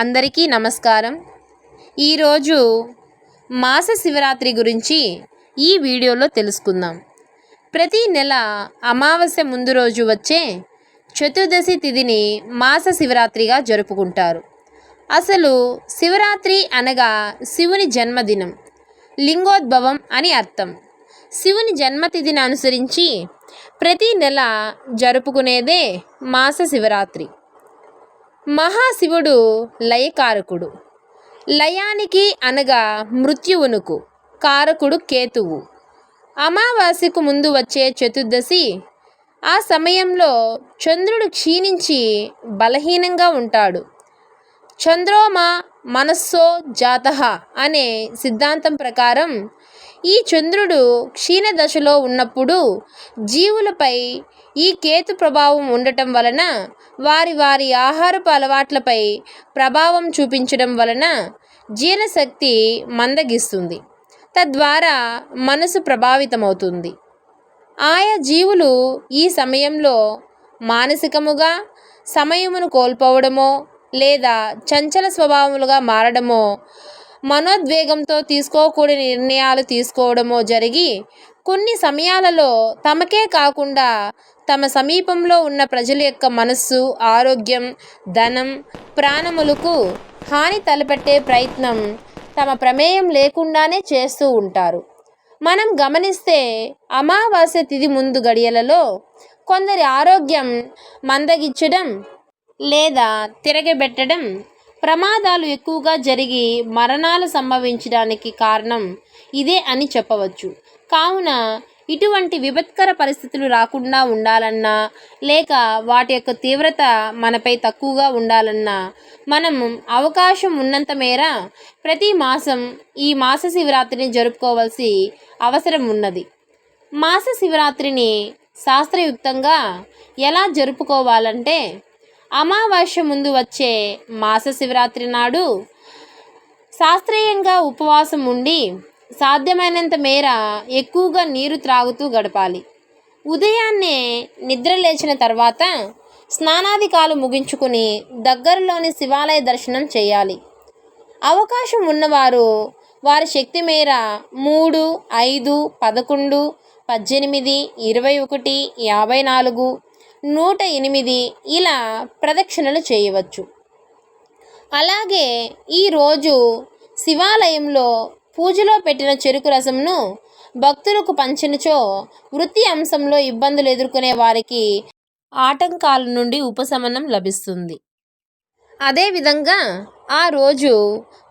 అందరికీ నమస్కారం. ఈరోజు మాస శివరాత్రి గురించి ఈ వీడియోలో తెలుసుకుందాం. ప్రతి నెల అమావాస్య ముందు రోజు వచ్చే చతుర్దశి తిథిని మాస శివరాత్రిగా జరుపుకుంటారు. అసలు శివరాత్రి అనగా శివుని జన్మదినం లింగోద్భవం అని అర్థం. శివుని జన్మతిథిని అనుసరించి ప్రతి నెల జరుపుకునేదే మాస శివరాత్రి. మహాశివుడు లయకారకుడు. లయానికి అనగా మృత్యువునుకు కారకుడు కేతువు. అమావాస్యకు ముందు వచ్చే చతుర్దశి ఆ సమయంలో చంద్రుడు క్షీణించి బలహీనంగా ఉంటాడు. చంద్రోమ మనస్సో జాత అనే సిద్ధాంతం ప్రకారం ఈ చంద్రుడు క్షీణ దశలో ఉన్నప్పుడు జీవులపై ఈ కేతు ప్రభావం ఉండటం వలన వారి వారి ఆహారపు అలవాట్లపై ప్రభావం చూపించడం వలన జీర్ణశక్తి మందగిస్తుంది. తద్వారా మనసు ప్రభావితమవుతుంది. ఆయా జీవులు ఈ సమయంలో మానసికముగా సమయమును కోల్పోవడమో లేదా చంచల స్వభావములుగా మారడమో మనోద్వేగంతో తీసుకోకూడని నిర్ణయాలు తీసుకోవడమో జరిగి కొన్ని సమయాలలో తమకే కాకుండా తమ సమీపంలో ఉన్న ప్రజల యొక్క మనస్సు ఆరోగ్యం ధనం ప్రాణములకు హాని తలపెట్టే ప్రయత్నం తమ ప్రమేయం లేకుండానే చేస్తూ ఉంటారు. మనం గమనిస్తే అమావాస్య తిథి ముందు గడియలలో కొందరి ఆరోగ్యం మందగించడం లేదా తిరగబెట్టడం ప్రమాదాలు ఎక్కువగా జరిగి మరణాలు సంభవించడానికి కారణం ఇదే అని చెప్పవచ్చు. కావున ఇటువంటి విపత్కర పరిస్థితులు రాకుండా ఉండాలన్నా లేక వాటి యొక్క తీవ్రత మనపై తక్కువగా ఉండాలన్నా మనం అవకాశం ఉన్నంత మేర ప్రతి మాసం ఈ మాస శివరాత్రిని జరుపుకోవాల్సి అవసరం ఉన్నది. మాస శివరాత్రిని శాస్త్రయుక్తంగా ఎలా జరుపుకోవాలంటే అమావాస్య ముందు వచ్చే మాస శివరాత్రి నాడు శాస్త్రీయంగా ఉపవాసం ఉండి సాధ్యమైనంత మేర ఎక్కువగా నీరు త్రాగుతూ గడపాలి. ఉదయాన్నే నిద్ర లేచిన తర్వాత స్నానాధికాలు ముగించుకుని దగ్గరలోని శివాలయ దర్శనం చేయాలి. అవకాశం ఉన్నవారు వారి శక్తి మేర మూడు ఐదు పదకొండు పద్దెనిమిది ఇరవై ఒకటి యాభై నాలుగు నూట ఎనిమిది ఇలా ప్రదక్షిణలు చేయవచ్చు. అలాగే ఈరోజు శివాలయంలో పూజలో పెట్టిన చెరుకు రసంను భక్తులకు పంచినచో వృత్తి అంశంలో ఇబ్బందులు ఎదుర్కొనే వారికి ఆటంకాల నుండి ఉపశమనం లభిస్తుంది. అదేవిధంగా ఆ రోజు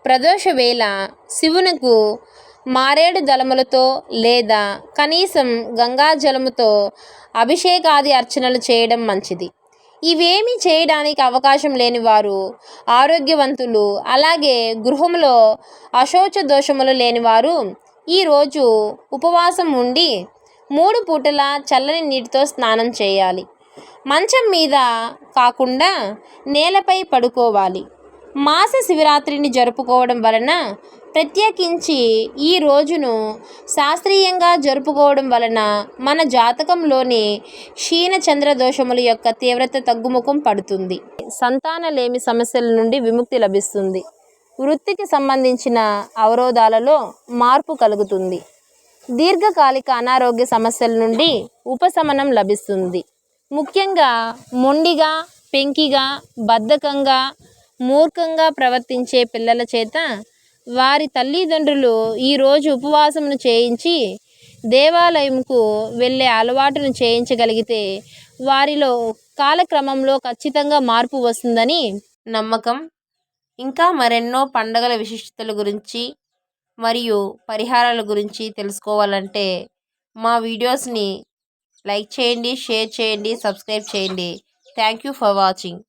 ప్రదోష వేళ శివునకు మారేడు దళములతో లేదా కనీసం గంగాజలముతో అభిషేకాది అర్చనలు చేయడం మంచిది. ఇవేమీ చేయడానికి అవకాశం లేని వారు ఆరోగ్యవంతులు అలాగే గృహంలో అశోచ దోషములు లేనివారు ఈరోజు ఉపవాసం ఉండి మూడు పూటల చల్లని నీటితో స్నానం చేయాలి. మంచం మీద కాకుండా నేలపై పడుకోవాలి. మాస శివరాత్రిని జరుపుకోవడం వలన ప్రత్యేకించి ఈ రోజును శాస్త్రీయంగా జరుపుకోవడం వలన మన జాతకంలోని క్షీణచంద్ర దోషముల యొక్క తీవ్రత తగ్గుముఖం పడుతుంది. సంతానలేమి సమస్యల నుండి విముక్తి లభిస్తుంది. వృత్తికి సంబంధించిన అవరోధాలలో మార్పు కలుగుతుంది. దీర్ఘకాలిక అనారోగ్య సమస్యల నుండి ఉపశమనం లభిస్తుంది. ముఖ్యంగా మొండిగా పెంకిగా బద్ధకంగా మూర్ఖంగా ప్రవర్తించే పిల్లల చేత వారి తల్లిదండ్రులు ఈరోజు ఉపవాసమును చేయించి దేవాలయంకు వెళ్ళే అలవాటును చేయించగలిగితే వారిలో కాలక్రమంలో ఖచ్చితంగా మార్పు వస్తుందని నమ్మకం. ఇంకా మరెన్నో పండగల విశిష్టతల గురించి మరియు పరిహారాల గురించి తెలుసుకోవాలంటే మా వీడియోస్ని లైక్ చేయండి షేర్ చేయండి సబ్స్క్రైబ్ చేయండి. Thank you for watching.